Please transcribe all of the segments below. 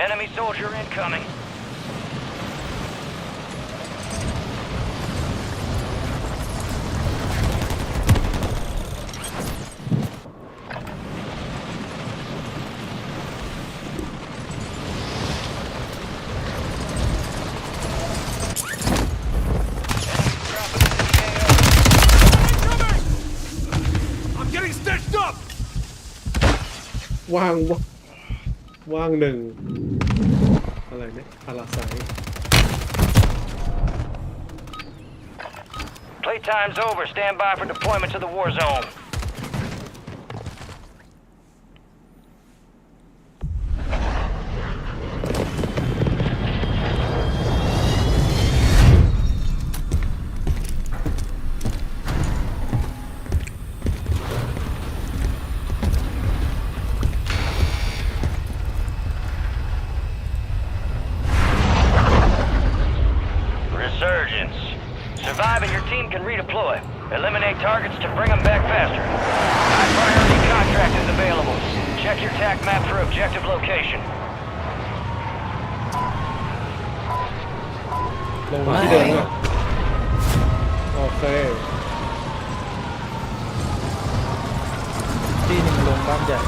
Enemy soldier incoming. I'm getting stitched up! ว่างวะว่างหนึ่ง อะไรเนี่ยพาราไซ Playtime's over. Stand by for deployment to the war zone. can redeploy. Eliminate targets to bring them back faster. High priority contract is available. Check your TAC map for objective location. ลงมาที่เดิมอะโอเค ที่หนึ่งลงบ้านใหญ่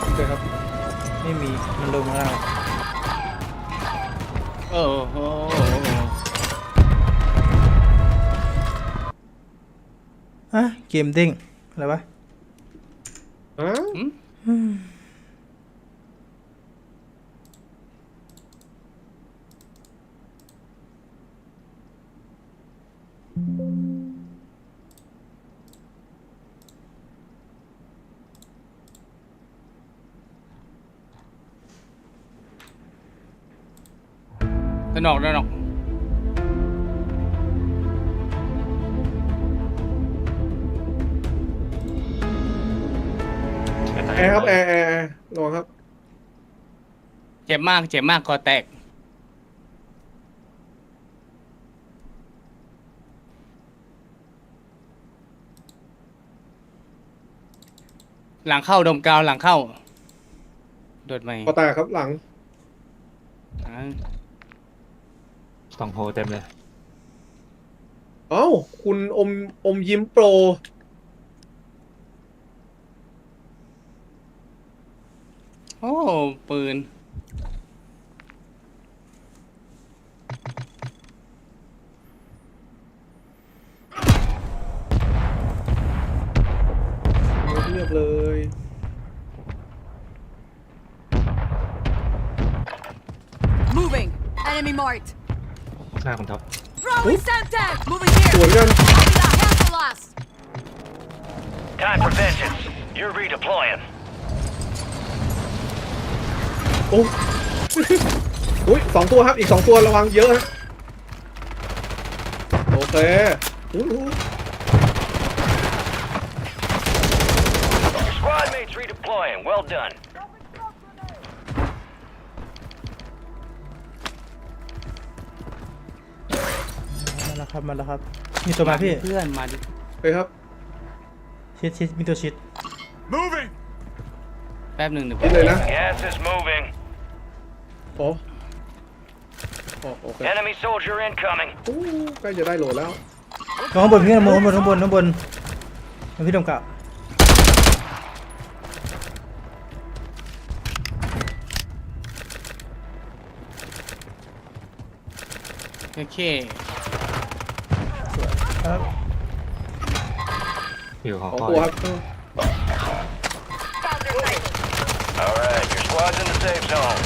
โอเคครับ ไม่มีมันลงข้างล่าง โอ้โห อะเกมเด้งอะไรวะฮะสนอกสนอก ร์ครับแอร์แอร์แอร์ลงครับ เจ็บมากเจ็บมากคอแตก หลังเข้าดมกาวหลังเข้า โดดไหมพอแตกครับหลัง อ่าสองโฮเต็มเลย เอ้า คุณอมอมยิ้มโปร โอ้ ปืน เรียบเลย Moving. Enemy marked. หน้าคุณท็อป Throwing Semtex. Moving here. สวนกัน Copy that. Cancel last. Time for vengeance. You're redeploying. โอ้อุ้ยสองตัวครับ อีกสองตัวระวังเยอะฮะโอเคอู้หู Your squad mates redeploying. Well done. มาแล้วครับมาแล้วครับ มีตัวมาพี่เพื่อนมาดิโอเคครับ ชิดชิดมีตัวชิด Moving! แป๊บหนึ่งเดี๋ยวนี่เลยนะ Gas is moving. โอ้โอ้โอเค Enemy soldier incoming. อู้ใกล้จะได้โหลดแล้วลงข้างบนพี่ข้างบนข้างบนข้างบนข้างบนแล้วพี่ดมกลับโอเค ครับอยู่ของสองพ่อตัวครับ All right, your squad's in the safe zone.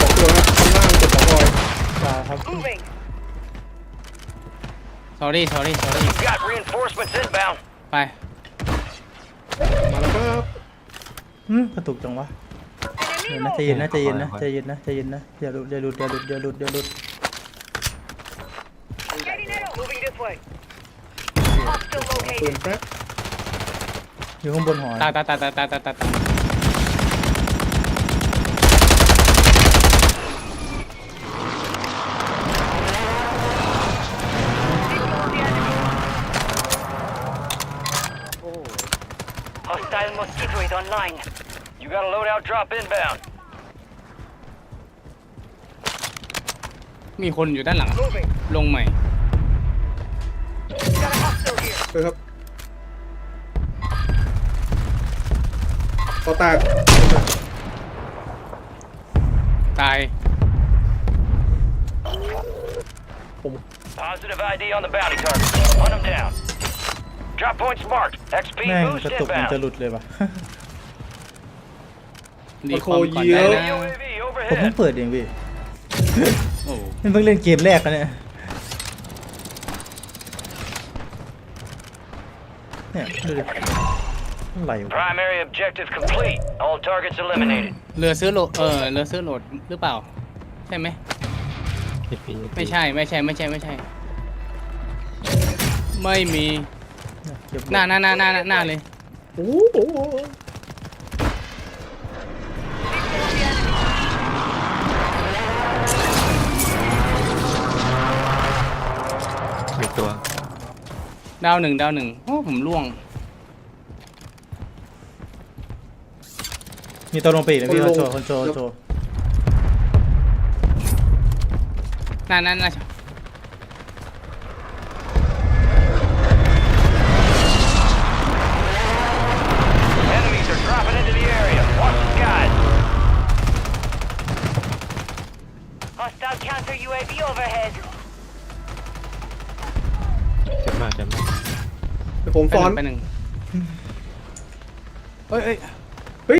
สองตัวครับข้างล่างเจ็บสองรอย ตายครับ sorry sorry sorry You've got reinforcements inbound. ไป มาแล้วครับอืมกระตุกจังวะเดี๋ยวนะใจเย็นนะใจเย็นนะใจเย็นนะใจเย็นนะอย่าหลุดอย่าหลุดอย่าหลุดอย่าหลุดอย่าหลุด Moving this way. ปืนแป๊บอยู่ข้างบนหอตายตายตายตายตายตายตาย Mosquito is online. You got a loadout drop inbound. มีคนอยู่ด้านหลัง Moving. ลงใหม่ Got a hostile here. เออครับต่อแตกตาย ผม Positive ID on the bounty target. Hunt him down. Drop points marked. XP แม่ง boost กระตุกมันจะ inbound. หลุดเลยว่ะดีคอมก่อนได้นะ UAV ผมเพิ่ง overhead. เปิดเองพี่โอ้มันเพิ่งเล่นเกมแรกนะเนี่ยเนี่ยดูดิอะไรวะ Primary objective complete. All targets eliminated. เรือซื้อโหลดเออเรือซื้อโหลดหรือเปล่า ใช่ไหมไม่ใช่ไม่ใช่ไม่ใช่ไม่ใช่ ไม่มี เก็บหน้าหน้าหน้าหน้าหน้าเลย โอ้โหมีตัว ดาวหนึ่งดาวหนึ่งโอ้ผมล่วง มีตัวลงไปอีกนะพี่คอนโทรคอนโทรคอนโทรหน้าหน้าหน้า counter UAV overhead. เจ็บมากเจ็บมากเดี๋ยวผมไปซ้หอนนึ่งไปหนึ่งเอ้ยเอ้ย